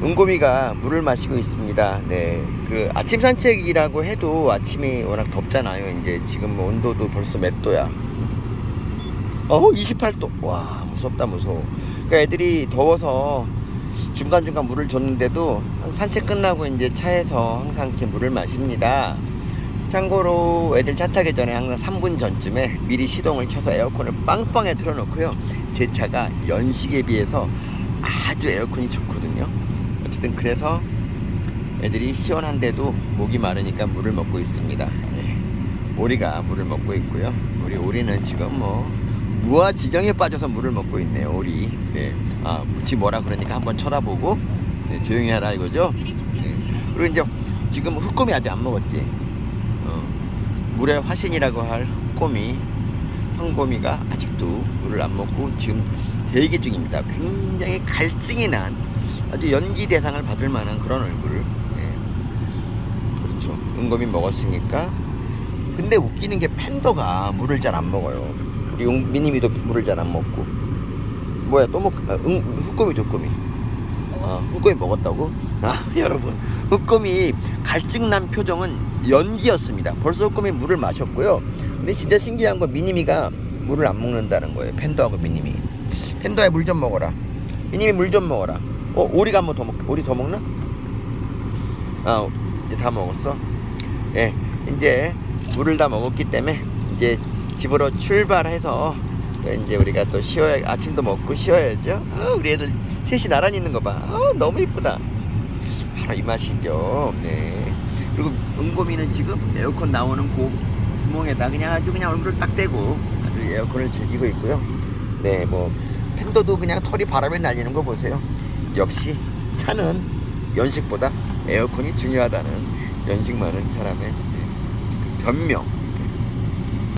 은고미가 물을 마시고 있습니다. 네. 그 아침 산책이라고 해도 아침이 워낙 덥잖아요. 이제 지금 뭐 온도도 벌써 몇 도야? 어, 28도. 와, 무섭다, 무서워. 그러니까 애들이 더워서 중간중간 물을 줬는데도 산책 끝나고 이제 차에서 항상 이렇게 물을 마십니다. 참고로 애들 차 타기 전에 항상 3분 전쯤에 미리 시동을 켜서 에어컨을 빵빵에 틀어놓고요. 제 차가 연식에 비해서 아주 에어컨이 좋거든요. 어쨌든 그래서 애들이 시원한데도 목이 마르니까 물을 먹고 있습니다. 네. 오리가 물을 먹고 있고요. 우리 오리는 지금 뭐 무아지경에 빠져서 물을 먹고 있네요. 오리. 네. 아, 지 뭐라 그러니까 한번 쳐다보고 네, 조용히 하라 이거죠. 네. 그리고 이제 지금 흑곰이 아직 안 먹었지. 어, 물의 화신이라고 할 흑곰이 황곰이가 아직도 물을 안 먹고 지금 대기 중입니다. 굉장히 갈증이 난 아주 연기 대상을 받을 만한 그런 얼굴. 네. 그렇죠. 은곰이 먹었으니까. 근데 웃기는 게 팬더가 물을 잘 안 먹어요. 미니미도 물을 잘 안 먹고. 뭐야 또 먹? 아, 응, 흑곰이 흑곰이. 아, 흑곰이 먹었다고? 아, 여러분. 흑곰이 갈증난 표정은 연기였습니다. 벌써 흑곰이 물을 마셨고요. 근데 진짜 신기한 건 미니미가 물을 안 먹는다는 거예요. 팬더하고 미니미. 팬더야 물 좀 먹어라. 미니미 물 좀 먹어라. 어, 오리가 한번 더 먹, 오리 더 먹나? 아, 이제 다 먹었어? 예, 이제 물을 다 먹었기 때문에 이제 집으로 출발해서 또 이제 우리가 또 쉬어야 아침도 먹고 쉬어야죠. 아, 우리 애들 셋이 나란히 있는 거 봐. 아, 너무 이쁘다. 바로 이 맛이죠. 네. 그리고 은고미는 지금 에어컨 나오는 그 구멍에다 그냥 아주 그냥 얼굴을 딱 대고 아주 에어컨을 즐기고 있고요. 네, 뭐 팬더도 그냥 털이 바람에 날리는 거 보세요. 역시 차는 연식보다 에어컨이 중요하다는 연식 많은 사람의 네, 변명.